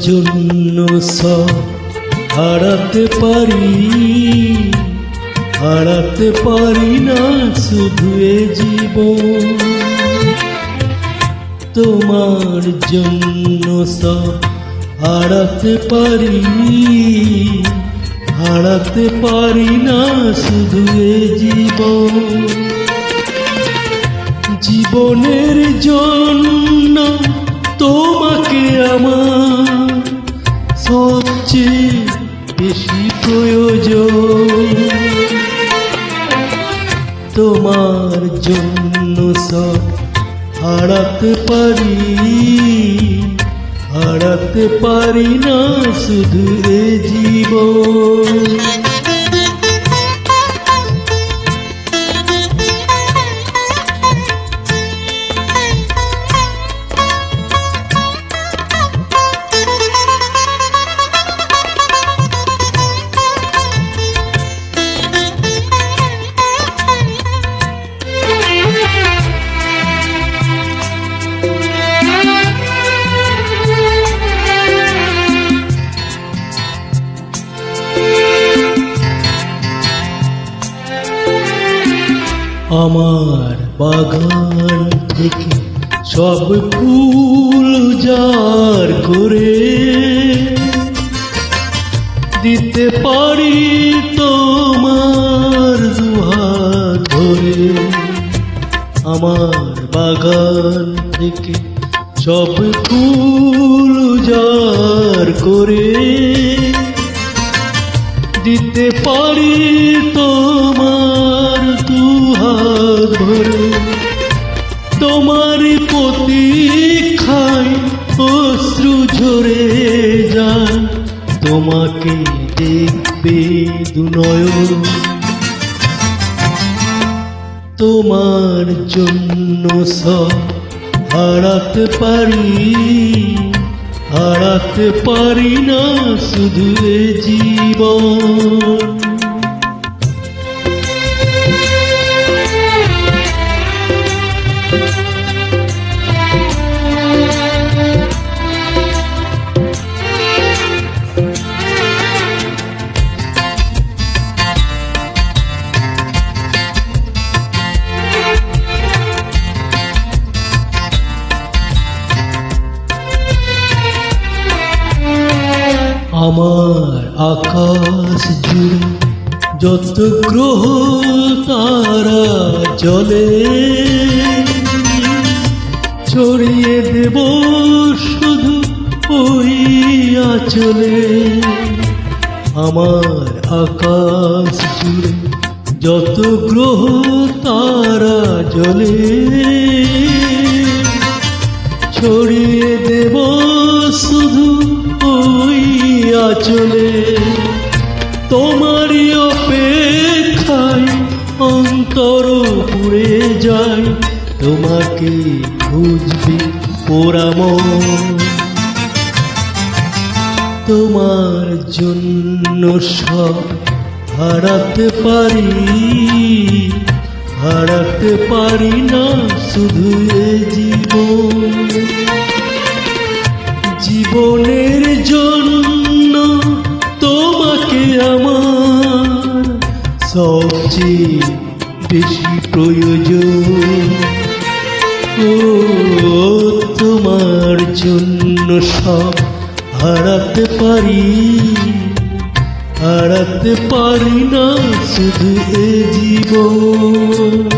জন্য সব হারাতে পারি হারাতে পারি না শুধু এ জীবন। তোমার জন্য সব হারাতে পারি হারাতে পারি না শুধু এ জীবন। জীবনের জন্য তোমাকে আমার সবচেয়ে বেশি প্রয়োজন। তোমার জন্য সব হারাতে পারি হারাতে পারি না শুধু এ জীবন। আমার বাগান থেকে সব ফুল যার করে দিতে পারি তোমার দুহাত ধরে। আমার বাগান থেকে সব ফুল যার করে দিতে পারি তোমার ভরে। তোমারই প্রতীক্ষায় অশ্রু ঝরে যায়। তোমাকে দেখবে দুনয়ন। তোমার জন্য সব হারাতে পারি হারাতে পারি না শুধু জীবন। আমার আকাশ জুড়ে যত গ্রহ তারা জলে ছড়িয়ে দেব শুধু ওই আচলে। আমার আকাশ জুড়ে যত গ্রহ তারা জলে ছড়িয়ে দেব শুধু আচলে তোমারই অপেক্ষায় অন্তর পুড়ে যায়, তোমাকে খুঁজবে পোড়াম তোমার জন্য সব হারাতে পারি হারাতে পারি না শুধু জীবন। জীবন সবচেয়ে বেশি প্রয়োজন। ও, তোমার জন্য সব হারাতে পারি। হারাতে পারি না শুধু এ জীবন।